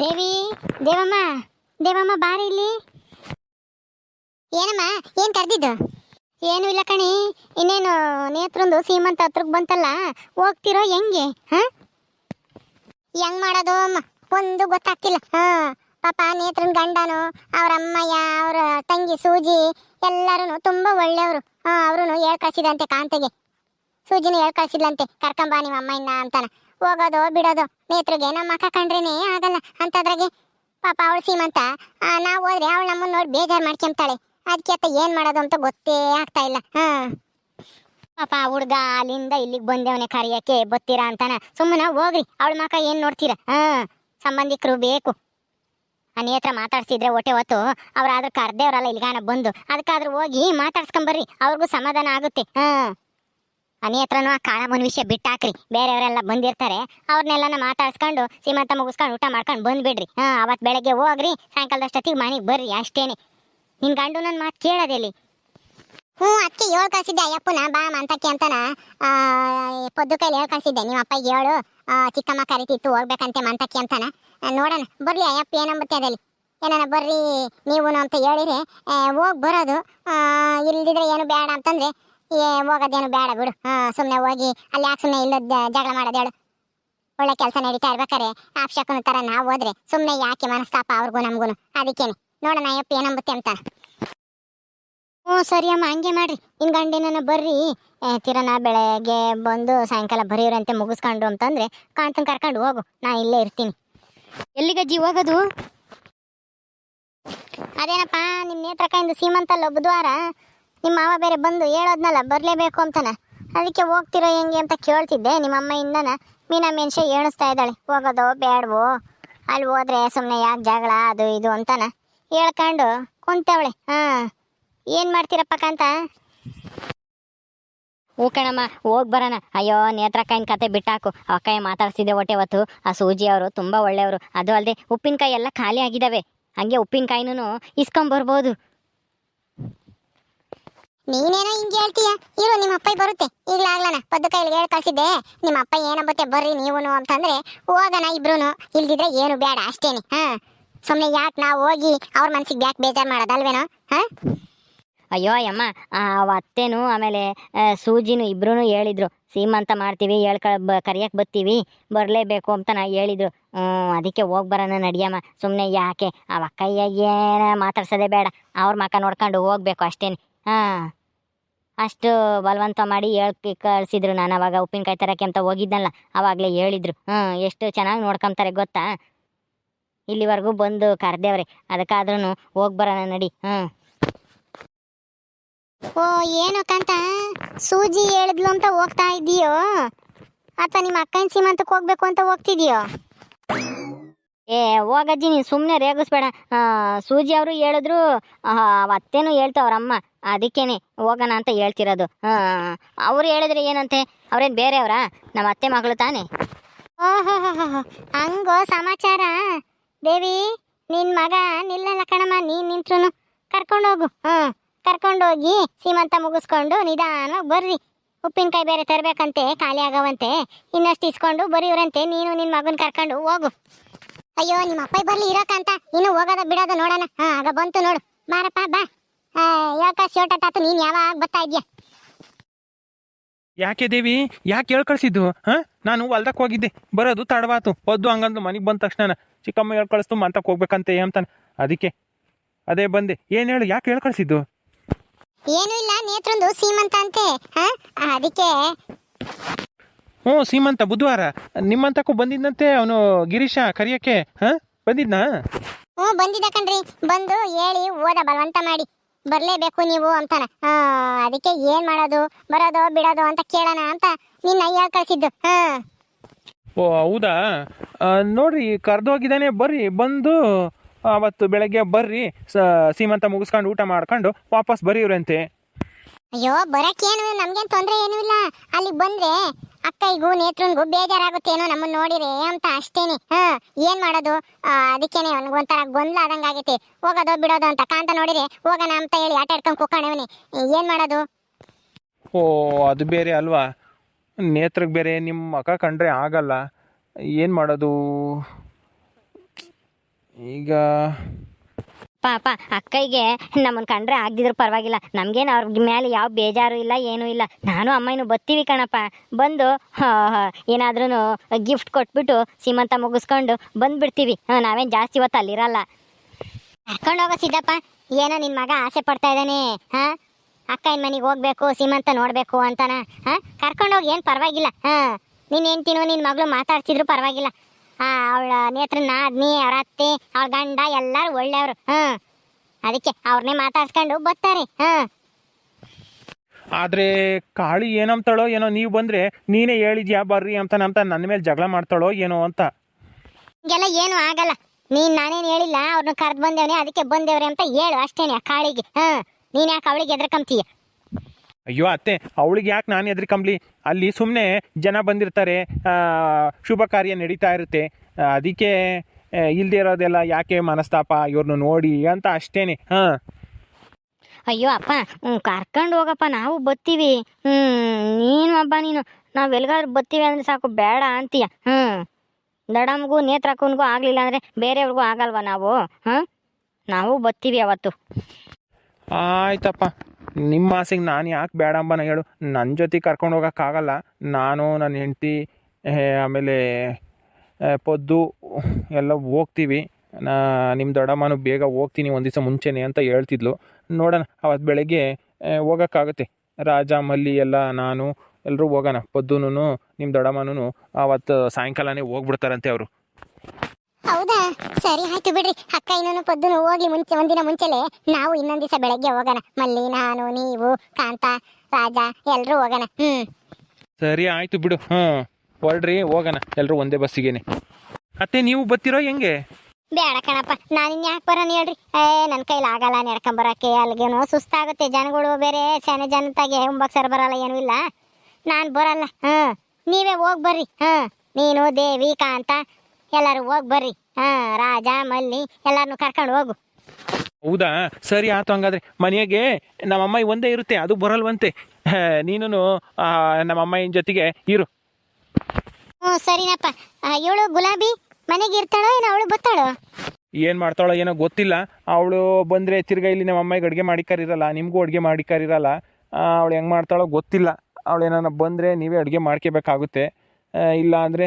ದೇವಿ, ದೇವಮ್ಮ ದೇವಮ್ಮ ಬಾರಿ ಇಲ್ಲಿ. ಏನಮ್ಮ, ಏನ್ ಕರೆದಿದ್ದು? ಏನು ಇಲ್ಲ ಕಣಿ, ಇನ್ನೇನು ನೇತ್ರಂದು ಸೀಮಂತ ಹತ್ರಕ್ಕೆ ಬಂತಲ್ಲ, ಹೋಗ್ತಿರೋ ಹೆಂಗೆ, ಹಾ? ಹೆಂಗ್ ಮಾಡೋದು ಅಮ್ಮ? ಒಂದು ಗೊತ್ತಾಗ್ತಿಲ್ಲ. ಹಾ, ಪಾಪ ನೇತ್ರನ್ ಗಂಡನು, ಅವ್ರ ಅಮ್ಮಯ್ಯ, ಅವ್ರ ತಂಗಿ ಸೂಜಿ ಎಲ್ಲರೂ ತುಂಬಾ ಒಳ್ಳೆಯವರು. ಹಾ ಅವರು ಹೇಳ್ ಕಳ್ಸಿದಂತೆ ಕಾಂತೆಗೆ. ಸೂಜಿನ ಹೇಳ್ ಕಳ್ಸಿದ್ಲಂತೆ ಕರ್ಕೊಂಬಾ ನಿಮ್ಮ ಅಮ್ಮಯ್ಯನ ಅಂತಾನ. ಹೋಗೋದು, ಬಿಡೋದು. ನೇತ್ರಿಗೆ ನಮ್ಮ ಅಕ್ಕ ಕಂಡ್ರೇನೆ ಆಗಲ್ಲ. ಅಂತದ್ರಾಗೆ ಪಾಪ ಅವಳು ಸೀಮಂತ. ನಾವ್ ಹೋದ್ರೆ ಅವಳು ನಮ್ಮನ್ನ ನೋಡಿ ಬೇಜಾರ್ ಮಾಡ್ಕೊಂತಾಳೆ ಅದಕ್ಕೆ ಅತ್ತ ಏನ್ ಮಾಡೋದು ಅಂತ ಗೊತ್ತೇ ಆಗ್ತಾ ಇಲ್ಲ. ಹಾ. ಪಾಪ ಹುಡ್ಗ ಅಲ್ಲಿಂದ ಇಲ್ಲಿಗೆ ಬಂದೇವನೇ ಕರಿಯಕ್ಕೆ ಬತ್ತೀರಾ ಅಂತಾನ. ಸುಮ್ಮನೆ ಹೋಗ್ರಿ, ಅವಳ ಮಕ್ಕ ಏನ್ ನೋಡ್ತೀರಾ? ಹಾ, ಸಂಬಂಧಿಕರು ಬೇಕು. ಆ ನೇತ್ರ ಮಾತಾಡ್ಸಿದ್ರೆ ಹೊಟ್ಟೆ ಹೊತ್ತು, ಅವ್ರಾದ್ರೂ ಕರ್ದೇವ್ರಲ್ಲ ಇಲ್ಲಿಗಾನ ಬಂದು. ಅದಕ್ಕಾದ್ರೂ ಹೋಗಿ ಮಾತಾಡ್ಸ್ಕೊಂಬರ್ರಿ, ಅವ್ರಿಗೂ ಸಮಾಧಾನ ಆಗುತ್ತೆ. ಹಾ. ಆ ಹತ್ರನೂ ಆ ಕಾಳಮ್ಮನ ವಿಷಯ ಬಿಟ್ಟಾಕ್ರಿ. ಬೇರೆಯವರೆಲ್ಲ ಬಂದಿರ್ತಾರೆ. ಅವ್ರನ್ನೆಲ್ಲನ ಮಾತಾಡ್ಸ್ಕೊಂಡು ಸೀಮಂತ ಮುಗಿಸ್ಕೊಂಡು ಊಟ ಮಾಡ್ಕೊಂಡು ಬಂದ್ಬಿಡ್ರಿ. ಹಾಂ ಅವತ್ತು ಬೆಳಗ್ಗೆ ಹೋಗ್ರಿ ಸಾಯಂಕಾಲದಷ್ಟೊತ್ತಿಗೆ ಮನೆಗೆ ಬರ್ರಿ ಅಷ್ಟೇನೆ. ನಿನ್ ಗಂಡು ನನ್ನ ಮಾತು ಕೇಳೋದೆಲ್ಲಿ? ಹ್ಞೂ ಅಕ್ಕಿ ಹೇಳ್ ಕಳ್ಸಿದ್ದೆ ಅಯ್ಯಪ್ಪನ ಬಾ ಮಂತಕ್ಕೆ ಅಂತಾನ. ಪೊದ್ದು ಕೈಲಿ ಹೇಳ್ ಕಳ್ಸಿದ್ದೆ ನಿಮ್ಮ ಅಪ್ಪಗೆ ಹೇಳು ಆ, ಚಿಕ್ಕಮ್ಮ ಕರಿತಿತ್ತು ಹೋಗ್ಬೇಕಂತೆ ಮಂತಕ್ಕೆ ಅಂತಾನ. ನೋಡೋಣ ಬರ್ರಿ ಅಯ್ಯಪ್ಪ ಏನಂಬತ್ತೆ ಅದಲ್ಲಿ? ಏನಾನ ಬರ್ರಿ ನೀವು ಅಂತ ಹೇಳಿರಿ. ಹೋಗಿ ಬರೋದು. ಇಲ್ದಿದ್ರೆ ಏನು ಬೇಡ ಅಂತಂದ್ರೆ ಏ, ಹೋಗೋದೇನು ಬೇಡ ಬಿಡು. ಸುಮ್ಮನೆ ಹೋಗಿ. ಅಲ್ಲಿ ಯಾಕೆ ಸುಮ್ಮನೆ ಇಲ್ಲದ ಜಗಳ ಮಾಡೋದು ಹೇಳು. ಒಳ್ಳೆ ಕೆಲಸ ನಡೀತಾ ಇರ್ಬೇಕಾರೆ ಆಪ್ಷಕನ ಥರ ನಾವು ಹೋದ್ರೆ ಸುಮ್ಮನೆ ಯಾಕೆ ಮನಸ್ತಾಪ ಅವ್ರಿಗೂ ನಮಗೂ ಅದಕ್ಕೇನೆ. ನೋಡೋಣ ಅಯ್ಯಪ್ಪ, ಏನಂಬುತ್ತೆ ಅಂತ. ಹ್ಞೂ, ಸರಿ ಅಮ್ಮ, ಹಂಗೆ ಮಾಡ್ರಿ. ಇನ್ ಗಂಡಿನ ಬರ್ರಿ. ತಿರನ ಬೆಳಗ್ಗೆ ಬಂದು ಸಾಯಂಕಾಲ ಬರೆಯೋರಂತೆ ಮುಗಿಸ್ಕೊಂಡು ಅಂತಂದ್ರೆ ಕಾಂತನ್ ಕರ್ಕೊಂಡು ಹೋಗು. ನಾ ಇಲ್ಲೇ ಇರ್ತೀನಿ. ಎಲ್ಲಿಗಜ್ಜಿ ಹೋಗೋದು? ಅದೇನಪ್ಪ ನಿಮ್ಮ ನೇತ್ರಕಾಯಿಂದ ಸೀಮಂತಲ್ಲ ಬುಧವಾರ? ನಿಮ್ಮ ಮಾವ ಬೇರೆ ಬಂದು ಹೇಳೋದ್ನಲ್ಲ, ಬರಲೇಬೇಕು ಅಂತಾನೆ. ಅದಕ್ಕೆ ಹೋಗ್ತಿರೋ ಹೆಂಗೆ ಅಂತ ಕೇಳ್ತಿದ್ದೆ. ನಿಮ್ಮ ಅಮ್ಮ ಇಂದನ ಮೀನಾ ಮೆನ್ಷೆ ಏಣಿಸ್ತಾ ಇದ್ದಾಳೆ. ಹೋಗೋದೋ ಬೇಡವೋ? ಅಲ್ಲಿ ಹೋದ್ರೆ ಸುಮ್ಮನೆ ಯಾಕೆ ಜಗಳ, ಅದು ಇದು ಅಂತಾನ ಹೇಳ್ಕೊಂಡು ಕುಂತವಳೆ. ಹಾಂ, ಏನು ಮಾಡ್ತೀರಪ್ಪ ಕಾಂತ? ಹೂ ಕಣಮ್ಮ, ಹೋಗಿ ಬರೋಣ. ಅಯ್ಯೋ, ನೇತ್ರಕಾಯಿನ ಕತೆ ಬಿಟ್ಟಾಕು. ಅಕ್ಕಯ್ಯ ಮಾತಾಡ್ಸಿದ್ದೆ ಹೊಟ್ಟೆ ಹೊತ್ತು. ಆ ಸೂಜಿ ಅವರು ತುಂಬ ಒಳ್ಳೆಯವರು. ಅದು ಅಲ್ಲದೆ ಉಪ್ಪಿನಕಾಯಿ ಎಲ್ಲ ಖಾಲಿ ಆಗಿದ್ದಾವೆ ಹಂಗೆ ಉಪ್ಪಿನಕಾಯಿನೂ ಇಸ್ಕೊಂಬರ್ಬೋದು. ನೀನೇನೋ ಹಿಂಗೆ ಹೇಳ್ತೀಯ? ಇರು ನಿಮ್ಮ ಅಪ್ಪ ಬರುತ್ತೆ ಈಗ್ಲಾಗ್ಲನ ಪದ್ದು ಕೈಲಿ ಹೇಳಿ ಕಳ್ಸಿದ್ದೆ. ನಿಮ್ಮ ಅಪ್ಪ ಏನಂಬತ್ತೆ ಬರ್ರಿ ನೀವುನು ಅಂತಂದ್ರೆ ಹೋಗೋಣ ಇಬ್ರು ಇಲ್ದಿದ್ರೆ ಏನು ಬೇಡ, ಅಷ್ಟೇನೆ. ಹಾ. ಸುಮ್ನೆ ಯಾಕೆ ನಾವು ಹೋಗಿ ಅವ್ರ ಮನ್ಸಿಗೆ ಯಾಕೆ ಬೇಜಾರು ಮಾಡೋದಲ್ವೇನೋ ಹಾ? ಅಯ್ಯೋ ಅಮ್ಮ ಅತ್ತೇನು ಆಮೇಲೆ ಸೂಜಿನೂ ಇಬ್ರು ಹೇಳಿದ್ರು. ಸೀಮಂತ ಮಾಡ್ತೀವಿ, ಹೇಳ್ಕ, ಬ ಕರಿಯಕ್ಕೆ ಬರ್ತೀವಿ ಬರಲೇಬೇಕು ಅಂತ ನಾ ಹೇಳಿದ್ರು. ಅದಕ್ಕೆ ಹೋಗಿ ಬರೋಣ ನಡಿಯಮ್ಮ. ಸುಮ್ಮನೆ ಯಾಕೆ? ಆ ಏನ ಮಾತಾಡ್ಸೋದೇ ಬೇಡ. ಅವ್ರ ಮಕ್ಕ ನೋಡ್ಕೊಂಡು ಹೋಗ್ಬೇಕು ಅಷ್ಟೇನೆ. ಹಾಂ. ಅಷ್ಟು ಬಲವಂತ ಮಾಡಿ ಹೇಳಿ ಕಳಿಸಿದ್ರು. ನಾನು ಅವಾಗ ಉಪ್ಪಿನಕಾಯಿ ತರಕ್ಕೆ ಅಂತ ಹೋಗಿದ್ನಲ್ಲ ಅವಾಗಲೇ ಹೇಳಿದ್ರು. ಹ್ಞೂ ಎಷ್ಟು ಚೆನ್ನಾಗಿ ನೋಡ್ಕೊಂತಾರೆ ಗೊತ್ತಾ? ಇಲ್ಲಿವರೆಗೂ ಬಂದು ಕರೆದೇವ್ರೆ. ಅದಕ್ಕಾದ್ರೂ ಹೋಗಿ ಬರೋಣ ನಡಿ. ಹ್ಞೂ ಓ, ಏನು ಕಂತ? ಸೂಜಿ ಹೇಳಿದ್ಲು ಅಂತ ಹೋಗ್ತಾ ಇದ್ದೀಯೋ ಅಥವಾ ನಿಮ್ಮ ಅಕ್ಕನ ಸೀಮಂತಕ್ಕೆ ಹೋಗ್ಬೇಕು ಅಂತ ಹೋಗ್ತಿದ್ಯೋ? ಏ, ಹೋಗಜ್ಜಿ, ನೀನು ಸುಮ್ಮನೆ ರೇಗಿಸ್ಬೇಡ. ಸೂಜಿ ಅವರು ಹೇಳಿದ್ರು ಅವತ್ತೇನು ಹೇಳ್ತಾವ್ರಮ್ಮ ಅದಕ್ಕೇನೆ ಹೋಗೋಣ ಅಂತ ಹೇಳ್ತಿರೋದು. ಅವ್ರು ಹೇಳಿದ್ರೆ ಏನಂತೆ? ಅವ್ರೇನು ಬೇರೆಯವರಾ ನಮ್ಮ ಅತ್ತೆ ಮಗಳು ತಾನೇ? ಓಹೋ ಹಂಗೋ ಸಮಾಚಾರ? ದೇವಿ ನಿನ್ನ ಮಗ ನಿಲ್ಲಲ್ಲ ಕಣಮ್ಮ, ನೀನು ನಿಂತ್ರು ಕರ್ಕೊಂಡೋಗು. ಹ್ಮ್. ಕರ್ಕೊಂಡೋಗಿ ಸೀಮಂತ ಮುಗಿಸ್ಕೊಂಡು ನಿಧಾನ ಬರ್ರಿ. ಉಪ್ಪಿನಕಾಯಿ ಬೇರೆ ತರಬೇಕಂತೆ, ಖಾಲಿ ಆಗವಂತೆ. ಇನ್ನಷ್ಟು ಇಸ್ಕೊಂಡು ಬರೀವ್ರಂತೆ ನೀನು ನಿನ್ನ ಮಗನ ಕರ್ಕೊಂಡು ಹೋಗು. ಅಯ್ಯೋ, ನಿಮ್ಮ ಅಪ್ಪ ಬರ್ಲಿ, ಇರೋಕಂತ. ಇನ್ನು ಹೋಗೋದ ಬಿಡೋದ ನೋಡೋಣ. ಹಾ, ಆಗ ಬಂತು ನೋಡು. ಮಾರಪ್ಪ ಬಾ. ಯಾಕ ತಾತ, ನೀನ್ ಯಾವಾಗ ಬರ್ತಾ ಇದ್ಯಾ? ಯಾಕೆ ದೇವಿ? ಯಾಕೆ ಹೇಳ್ ಕಳ್ಸಿದ್ದು? ಹಾ? ನಾನು ಹೊಲ್ದಕ್ಕೆ ಹೋಗಿದ್ದೆ. ಬರೋದು ತಡವಾತು. ಒದ್ದು ಹಂಗಂದು ಮನೆಗೆ ಬಂದ ತಕ್ಷಣ ಚಿಕ್ಕಮ್ಮ ಹೇಳ್ ಕಳಿಸ್ತು ಮಂತಕ್ಕೆ ಹೋಗ್ಬೇಕಂತೆ ಅಂತಾನೆ. ಅದಕ್ಕೆ. ಅದೇ ಬಂದೆ. ಏನು ಹೇಳು, ಯಾಕೆ ಹೇಳ್ ಕಳ್ಸಿದ್ದು? ಏನು ಇಲ್ಲ ನೇತ್ರೊಂದು ಸೀಮಂತ ಅಂತೆ ಹಾ? ಅದಕ್ಕೆ ಹ್ಞೂ ಸೀಮಂತ ಬುಧವಾರ. ನಿಮ್ಮಂತಕ್ಕೂ ಬಂದಿದ್ದಂತೆ ಅವನು ಗಿರೀಶ ಕರಿಯಕ್ಕೆ ಹಾ? ಬಂದಿದ್ನ? ಹ್ಞೂ ಬಂದಿದ್ದ ಕಣ್ರಿ. ಬಂದು ಹೇಳಿ ಓದ ಬಲವಂತ ಮಾಡಿ. ಬರಲೇಬೇಕು ನೀವು ಅಂತಾನ. ಅದಕ್ಕೆ ಏನ್ ಮಾಡೋದು ಬರೋದು ಬಿಡೋದು ಅಂತ ಕೇಳೋಣ ಅಂತ ನಿನ್ನ ಅಯ್ಯ ಕಳ್ಸಿದ್ದು ಹಾ? ಓ ಹೌದಾ? ಆ, ನೋಡ್ರಿ ಕರೆದೋಗಿದ್ದಾನೆ ಬರ್ರಿ ಬಂದು ಅವತ್ತು ಬೆಳಗ್ಗೆ ಬರ್ರಿ ಸೀಮಂತ ಮುಗಿಸ್ಕೊಂಡು ಊಟ ಮಾಡ್ಕೊಂಡು ವಾಪಸ್ ಬರೀವ್ರಂತೆ ಅಯ್ಯೋ ಬರಕ್ಕೇನು ನಮ್ಗೇನು ತೊಂದರೆ ಏನೂ ಇಲ್ಲ. ಅಲ್ಲಿ ಬಂದ್ರೆ ಅಕ್ಕಯ್ಗೂ ನೇತ್ರನ್ಗೂ ಬೇಜಾರಾಗುತ್ತೇನೋ ನಮ್ಮನ್ನ ನೋಡಿರಿ ಅಂತ ಅಷ್ಟೇನೆ. ಹಾ ಏನ್ ಮಾಡೋದು? ಅದಕ್ಕೇನೆ ಅವ್ನಿಗೆ ಒಂಥರ ಗೊಂದಲ ಆದಂಗ ಆಗೈತೆ ಹೋಗೋದು ಬಿಡೋದು ಅಂತ ಕಾಂತ ನೋಡಿರಿ ಹೋಗೋಣ ಅಂತ ಹೇಳಿ ಆಟ ಆಡ್ಕೊಂಡು ಕುಕ್ಕೊಂಡವನಿ ಏನ್ ಮಾಡೋದು? ಓ ಅದು ಬೇರೆ ಅಲ್ವಾ? ನೇತ್ರಕ್ಕೆ ಬೇರೆ ನಿಮ್ಮ ಮಕ ಕಂಡ್ರೆ ಆಗಲ್ಲ. ಏನು ಮಾಡೋದು? ಈಗ ಪಾಪ ಅಕ್ಕಿಗೆ ನಮ್ಮನ್ನು ಕಂಡ್ರೆ ಆಗ್ದಿದ್ರು ಪರವಾಗಿಲ್ಲ. ನಮ್ಗೇನು ಅವ್ರ ಮೇಲೆ ಯಾವ ಬೇಜಾರು ಇಲ್ಲ, ಏನೂ ಇಲ್ಲ. ನಾನು ಅಮ್ಮನೂ ಬತ್ತೀವಿ ಕಣಪ್ಪ. ಬಂದು ಏನಾದ್ರೂ ಗಿಫ್ಟ್ ಕೊಟ್ಬಿಟ್ಟು ಸೀಮಂತ ಮುಗಿಸ್ಕೊಂಡು ಬಂದ್ಬಿಡ್ತೀವಿ. ಹಾಂ, ನಾವೇನು ಜಾಸ್ತಿ ಹೊತ್ತು ಅಲ್ಲಿರಲ್ಲ. ಹೋಗೋ ಸಿದ್ದಪ್ಪ. ಏನೋ ನಿನ್ನ ಮಗ ಆಸೆ ಪಡ್ತಾ ಇದ್ದಾನೆ. ಹಾ ಇನ್ ಮನೆಗೆ ಹೋಗ್ಬೇಕು, ಸೀಮಂತ ನೋಡಬೇಕು ಅಂತಾನ. ಹಾಂ ಕರ್ಕೊಂಡೋಗಿ ಏನು ಪರವಾಗಿಲ್ಲ. ನೀನು ನೀನ್ ತಿನ್ನು ನಿನ್ನ ಮಗಳು ಮಾತಾಡ್ತಿದ್ರು ಪರವಾಗಿಲ್ಲ. ಅವಳ ನೇತ್ರ ನಾದ್ನಿ ಅವ್ರ ಅತ್ತೆ ಅವ್ರ ಗಂಡ ಎಲ್ಲಾರು ಒಳ್ಳೆಯವರು. ಹಾ ಅದಕ್ಕೆ ಅವ್ರನ್ನೇ ಮಾತಾಡ್ಸ್ಕೊಂಡು ಬರ್ತಾರೆ. ಹಾ. ಆದ್ರೆ ಕಾಳಿ ಏನಂತಾಳೋ ಏನೋ ನೀವು ಬಂದ್ರೆ ನೀನೇ ಹೇಳಿದ್ಯಾ ಬರ್ರಿ ಅಂತ ನಮ್ತ ನನ್ನ ಮೇಲೆ ಜಗಳ ಮಾಡ್ತಾಳೋ ಏನೋ ಅಂತ. ಹಿಂಗೆಲ್ಲ ಏನು ಆಗಲ್ಲ. ನೀನ್ ನಾನೇನ್ ಹೇಳಿಲ್ಲ ಅವ್ರನ್ನ ಕರ್ದ್ ಬಂದೇವನೇ ಅದಕ್ಕೆ ಬಂದೇವ್ರಿ ಅಂತ ಹೇಳು ಅಷ್ಟೇನೆ ಆ ಕಾಳಿಗೆ. ಹಾ ನೀನ್ ಯಾಕೆ ಅವಳಿಗೆ ಎದ್ರಕಂತೀಯ ಅಯ್ಯೋ ಅತ್ತೆ ಅವಳಿಗೆ ಯಾಕೆ ನಾನು ಎದ್ರಿಕಂಬ್ಲಿ ಅಲ್ಲಿ ಸುಮ್ಮನೆ ಜನ ಬಂದಿರ್ತಾರೆ ಶುಭ ಕಾರ್ಯ ನಡೀತಾ ಇರುತ್ತೆ. ಅದಕ್ಕೆ ಇಲ್ಲದೆ ಇರೋದೆಲ್ಲ ಯಾಕೆ ಮನಸ್ತಾಪ? ಇವ್ರನ್ನ ನೋಡಿ ಅಂತ ಅಷ್ಟೇನೆ. ಹಾಂ. ಅಯ್ಯೋ ಅಪ್ಪ ಕರ್ಕೊಂಡು ಹೋಗಪ್ಪ ನಾವು ಬತ್ತೀವಿ. ಹ್ಞೂ ನೀನು ಅಪ್ಪ ನೀನು ನಾವು ಎಲ್ಲಿಗಾದ್ರೂ ಬತ್ತೀವಿ ಅಂದ್ರೆ ಸಾಕು ಬೇಡ ಅಂತೀಯ. ಹ್ಞೂ ದಡಮ್ಗೂ ನೇತ್ರಕ್ಕನಿಗೂ ಆಗಲಿಲ್ಲ ಅಂದರೆ ಬೇರೆಯವ್ರಿಗೂ ಆಗಲ್ವಾ ನಾವು? ಹಾಂ ನಾವು ಬತ್ತೀವಿ ಅವತ್ತು. ಆಯ್ತಪ್ಪ. ನಿಮ್ಮ ಆಸೆಗೆ ನಾನು ಯಾಕೆ ಬೇಡ ಅಂಬನ ಹೇಳು. ನನ್ನ ಜೊತೆ ಕರ್ಕೊಂಡು ಹೋಗೋಕ್ಕಾಗಲ್ಲ ನಾನು ನನ್ನ ಹೆಂಡತಿ ಆಮೇಲೆ ಪೊದ್ದು ಎಲ್ಲ ಹೋಗ್ತೀವಿ. ನಾ ನಿಮ್ಮ ದೊಡ್ಡಮ್ಮನು ಬೇಗ ಹೋಗ್ತೀನಿ ಒಂದು ದಿವಸ ಮುಂಚೆನೆ ಅಂತ ಹೇಳ್ತಿದ್ಲು. ನೋಡೋಣ ಅವತ್ತು ಬೆಳಗ್ಗೆ ಹೋಗೋಕ್ಕಾಗುತ್ತೆ. ರಾಜ, ಮಲ್ಲಿ ಎಲ್ಲ ನಾನು ಎಲ್ಲರೂ ಹೋಗೋಣ. ಪೊದ್ದುನು ನಿಮ್ಮ ದೊಡ್ಡಮ್ಮನೂ ಅವತ್ತು ಸಾಯಂಕಾಲನೇ ಹೋಗ್ಬಿಡ್ತಾರಂತೆ ಅವರು. ಸರಿ ಆಯ್ತು ಬಿಡ್ರಿ. ಅಕ್ಕ ಇನ್ನೊಂದು ಪದ್ದು ಹೋಗಿ ಮುಂಚೆ ಒಂದಿನ ಮುಂಚೆಲೆ ನಾವು ಇನ್ನೊಂದ್ ದಿವಸ ಬೆಳಗ್ಗೆ ಹೋಗೋಣ. ಮಲ್ಲಿ ನಾನು ನೀವು ಕಾಂತ ರಾಜ ಎಲ್ರು ಹೋಗೋಣ. ಹ್ಮ್. ಸರಿ ಆಯ್ತು ಬಿಡು. ಹ್ಮ್. ಹೊರಡ್ರಿ ಹೋಗೋಣ. ಎಲ್ಲರೂ ಒಂದೇ ಬಸ್ಸಿಗೇನೆ. ಅತ್ತೆ ನೀವು ಬತ್ತಿರೋ ಹೆಂಗೆ? ಬೇಡ ಕಣಪ್ಪ. ನಾನಿನ್ ಯಾಕೆ ಬರೋಣ ಹೇಳ್ರಿ. ಏ ನನ್ನ ಕೈಲಿ ಆಗಲ್ಲ ನಡ್ಕೊಂಬರಕ್ಕೆ ಅಲ್ಲಿಗೇನೋ ಸುಸ್ತಾಗುತ್ತೆ. ಜನಗಳು ಬೇರೆ ಸೆನೆ ಜನತಾಗೆ ಸರ್ ಬರಲ್ಲ ಏನೂ ಇಲ್ಲ. ನಾನು ಬರಲ್ಲ. ಹ್ಮ್. ನೀವೇ ಹೋಗಿ ಬರ್ರಿ. ಹ್ಮ್. ನೀನು ದೇವಿ ಕಾಂತ ಎಲ್ಲರೂ ಹೋಗಿ ಬರ್ರಿ. ಹಾಂ ರಾಜ ಮಲ್ಲಿ ಎಲ್ಲಾರನ್ನು ಕರ್ಕೊಂಡು ಹೋಗು. ಹೌದಾ? ಸರಿ ಆಯ್ತು ಹಂಗಾದ್ರೆ. ಮನೆಯಾಗೆ ನಮ್ಮಮ್ಮ ಒಂದೇ ಇರುತ್ತೆ ಅದು ಬರಲ್ವಂತೆ. ನೀನು ನಮ್ಮ ಅಮ್ಮನ ಜೊತೆಗೆ ಇರು. ಹ್ಞೂ ಸರಿನಪ್ಪ. ಇವಳು ಗುಲಾಬಿ? ಮನೆಗೆ ಇರ್ತಾಳೋ ಏನು ಅವಳು ಬರ್ತಾಳೋ? ಏನು ಮಾಡ್ತಾಳೋ ಏನೋ ಗೊತ್ತಿಲ್ಲ. ಅವಳು ಬಂದರೆ ತಿರ್ಗಾ ಇಲ್ಲಿ ನಮ್ಮ ಅಮ್ಮಗೆ ಅಡುಗೆ ಮಾಡಿ ಕರಿರಲ್ಲ ನಿಮಗೂ ಅಡುಗೆ ಮಾಡಿ ಕರಿರಲ್ಲ ಅವಳು ಹೆಂಗೆ ಮಾಡ್ತಾಳೋ ಗೊತ್ತಿಲ್ಲ. ಅವಳು ಏನಾರ ಬಂದರೆ ನೀವೇ ಅಡುಗೆ ಮಾಡ್ಕೋಬೇಕಾಗುತ್ತೆ. ಇಲ್ಲ ಅಂದರೆ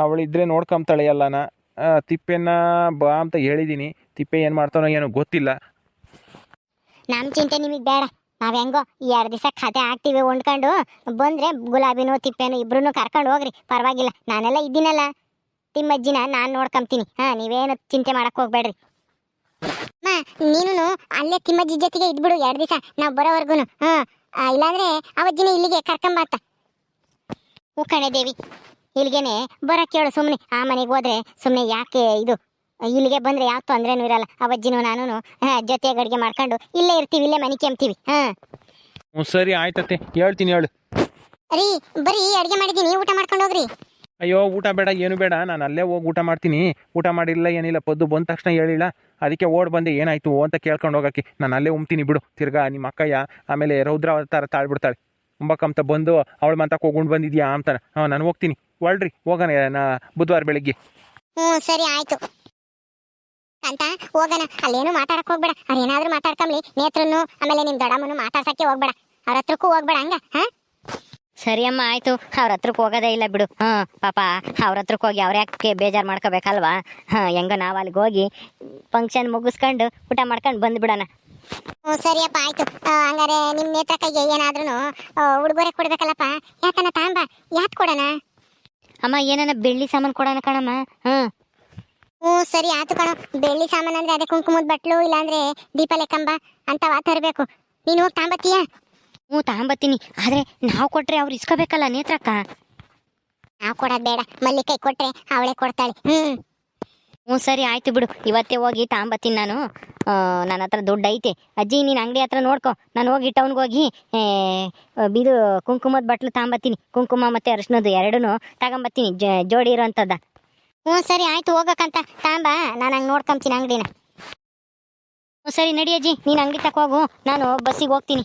ಅವಳಿದ್ರೆ ನೋಡ್ಕೊಂತಾಳೆ ಎಲ್ಲನ. ಆ, ತಿಪ್ಪೆನ ಬಾ ಅಂತ ಹೇಳಿದ್ದೀನಿ ತಿಪ್ಪೆ ಏನು ಮಾಡ್ತಾನೋ ಏನೋ ಗೊತ್ತಿಲ್ಲ. ನಮ್ಮ ಚಿಂತೆ ನಿಮಗೆ ಬೇಡ. ನಾವು ಹೆಂಗೋ ಈ ಎರಡು ದಿವಸ ಕತೆ ಹಾಕ್ತೀವಿ ಹೊಂಡ್ಕೊಂಡು ಬಂದ್ರೆ ಗುಲಾಬಿನೂ ತಿಪ್ಪೆನೂ ಇಬ್ರು ಕರ್ಕೊಂಡು ಹೋಗ್ರಿ. ಪರವಾಗಿಲ್ಲ ನಾನೆಲ್ಲ ಇದ್ದೀನಲ್ಲ. ತಿಮ್ಮಜ್ಜಿನ ನಾನು ನೋಡ್ಕೊಂತೀನಿ ಹಾ ನೀವೇನು ಚಿಂತೆ ಮಾಡಕ್ ಹೋಗ್ಬೇಡ್ರಿ. ಅಮ್ಮ ನೀನು ಅಲ್ಲೇ ತಿಮ್ಮಜ್ಜಿ ಜೊತೆಗೆ ಇದ್ಬಿಡು ಎರಡು ದಿವಸ. ನಾವು ಬರೋವರೆಗೂ ಹಾ ಆ, ಇಲ್ಲಾಂದ್ರೆ ಅವಜ್ಜಿನ ಇಲ್ಲಿಗೆ ಕರ್ಕೊಂಬಾತ ಹೂ ಕಣೆ ದೇವಿ. ಇಲ್ಲಿಗೆನೆ ಬರಕ್ಕೆ ಹೇಳು ಸುಮ್ಮನೆ ಆ ಮನೆಗೆ ಹೋದ್ರೆ ಸುಮ್ಮನೆ ಯಾಕೆ ಇದು? ಇಲ್ಲಿಗೆ ಬಂದ್ರೆ ಯಾವ ತೊಂದ್ರೆನೂ ಇರಲ್ಲ. ಅವಜ್ಜಿನೂ ನಾನು ಜೊತೆಗೆ ಅಡುಗೆ ಮಾಡ್ಕೊಂಡು ಇಲ್ಲೇ ಇರ್ತೀವಿ ಇಲ್ಲೇ ಮನೆ ಕೆಮ್ತೀವಿ. ಹಾ. ಹ್ಞೂ ಸರಿ ಆಯ್ತತ್ತೆ ಹೇಳ್ತೀನಿ ಹೇಳು. ರೀ ಬರೀ ಅಡುಗೆ ಮಾಡಿದ್ದೀನಿ ಊಟ ಮಾಡ್ಕೊಂಡು ಹೋಗ್ರಿ. ಅಯ್ಯೋ ಊಟ ಬೇಡ ಏನು ಬೇಡ. ನಾನು ಅಲ್ಲೇ ಹೋಗಿ ಊಟ ಮಾಡ್ತೀನಿ. ಊಟ ಮಾಡಿಲ್ಲ ಏನಿಲ್ಲ ಪದ್ದು ಬಂದ ತಕ್ಷಣ ಹೇಳಿಲ್ಲ. ಅದಕ್ಕೆ ಓಡ್ ಬಂದೆ ಏನಾಯ್ತು ಅಂತ ಕೇಳ್ಕೊಂಡು ಹೋಗಕ್ಕೆ. ನಾನು ಅಲ್ಲೇ ಉಮ್ತೀನಿ ಬಿಡು. ತಿರ್ಗಾ ನಿಮ್ಮ ಅಕ್ಕಯ್ಯ ಆಮೇಲೆ ರೌದ್ರ ಅವತಾರ ತಾಳ್ಬಿಡ್ತಾಳೆ. ಉಂಬಕ್ಕಂತ ಬಂದು ಅವಳ ಮಂತಕ್ಕೆ ಹೋಗ್ಕೊಂಡು ಬಂದಿದ್ಯಾ ಅಂತಾನೆ. ಹಾಂ ನಾನು ಹೋಗ್ತೀನಿ. ಹೊಳ್ರಿ ಹೋಗೋಣ ನಾ ಬುಧವಾರ ಬೆಳಿಗ್ಗೆ. ಹ್ಞೂ ಸರಿ ಆಯ್ತು. ಅಂತ ಹೋಗೋಣ. ಅಲ್ಲೇನು ಮಾತಾಡಕ್ ಹೋಗ್ಬೇಡ. ಅವ್ರು ಏನಾದ್ರು ಮಾತಾಡ್ಕೊಂಬ್ಲಿ. ನೇತ್ರನು ಆಮೇಲೆ ನಿಮ್ ದೊಡ್ಡಮ್ಮನು ಮಾತಾಡ್ಸಕ್ಕೆ ಹೋಗ್ಬೇಡ. ಅವ್ರ ಹತ್ರಕ್ಕೂ ಹೋಗ್ಬೇಡ ಹಂಗ? ಹಾ? ಸರಿ ಅಮ್ಮ ಆಯಿತು. ಅವ್ರ ಹತ್ರಕ್ಕೆ ಹೋಗೋದೇ ಇಲ್ಲ ಬಿಡು. ಹಾಂ ಪಾಪ ಅವ್ರ ಹತ್ರಕ್ಕೆ ಹೋಗಿ ಅವ್ರು ಯಾಕೆ ಬೇಜಾರು ಮಾಡ್ಕೋಬೇಕಲ್ವಾ? ಹಾಂ ಹೆಂಗ ನಾವು ಅಲ್ಲಿಗೆ ಹೋಗಿ ಫಂಕ್ಷನ್ ಮುಗಿಸ್ಕೊಂಡು ಊಟ ಮಾಡ್ಕೊಂಡು ಬಂದುಬಿಡೋಣ. ಹ್ಞೂ ಸರಿಯಪ್ಪ ಆಯ್ತು. ಆ, ಹಂಗಾರೆ ನಿಮ್ಮ ನೇತ್ರ ಕೈಗೆ ಏನಾದ್ರೂ ಉಡುಗೊರೆ ಕೊಡ್ಬೇಕಲ್ಲಪ್ಪ. ಯಾಕನ್ನ ತಾಂಬ? ಯಾತ್ ಕೊಡೋಣ? ಅಮ್ಮ ಏನನ ಬೆಳ್ಳಿ ಸಾಮಾನು ಕೊಡೋಣ ಕಣಮ್ಮ? ಹಾಂ ಹ್ಞೂ ಸರಿ ಆತು ಕಣ. ಬೆಳ್ಳಿ ಸಾಮಾನು ಅಂದ್ರೆ ಅದೇ ಕುಂಕುಮದ ಬಟ್ಲು ಇಲ್ಲಾಂದ್ರೆ ದೀಪ ಲೆಕ್ಕಂಬ ಅಂತವ ತರಬೇಕು. ನೀನು ಹೋಗಿ ತಾಂಬತ್ತೀಯಾ? ಹ್ಞೂ ತಗೊಂಬತ್ತೀನಿ ಆದರೆ ನಾವು ಕೊಟ್ಟರೆ ಅವ್ರು ಇಸ್ಕೋಬೇಕಲ್ಲ ನೇತ್ರಕ್ಕ? ನಾವು ಕೊಡೋದು ಬೇಡ. ಮಲ್ಲಿಕಾಯಿ ಕೊಟ್ರೆ ಅವಳೇ ಕೊಡ್ತಾಳೆ. ಹ್ಮ್. ಹ್ಞೂ, ಸರಿ, ಆಯ್ತು ಬಿಡು. ಇವತ್ತೇ ಹೋಗಿ ತಾಂಬತ್ತೀನಿ ನಾನು. ನನ್ನ ಹತ್ರ ದುಡ್ಡು ಐತೆ. ಅಜ್ಜಿ, ನೀನು ಅಂಗಡಿ ಹತ್ರ ನೋಡ್ಕೊ. ನಾನು ಹೋಗಿ ಟೌನ್ಗೆ ಹೋಗಿ ಬಿದು ಕುಂಕುಮದ ಬಟ್ಲು ತಾಂಬತ್ತೀನಿ. ಕುಂಕುಮ ಮತ್ತು ಅರಿಶಿನದು ಎರಡೂ ತಗೊಂಬತ್ತೀನಿ. ಜೋಡಿ ಇರೋವಂಥದ್ದ ಹ್ಞೂ, ಸರಿ, ಆಯ್ತು, ಹೋಗಕ್ಕಂತ. ತಾಂಬ, ನಾನು ಹಂಗೆ ನೋಡ್ಕೊಂತೀನಿ ಅಂಗಡಿನ. ಹ್ಞೂ, ಸರಿ, ನಡಿ ಅಜ್ಜಿ, ನೀನು ಅಂಗಡಿ ತಕೋಗು ನಾನು ಬಸ್ಸಿಗೆ ಹೋಗ್ತೀನಿ.